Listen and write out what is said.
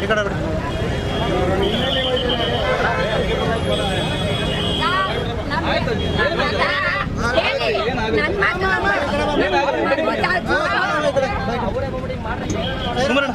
ಈ ಕಡೆ ಬಿಡಿ ಆಯ್ತು तुम्हारा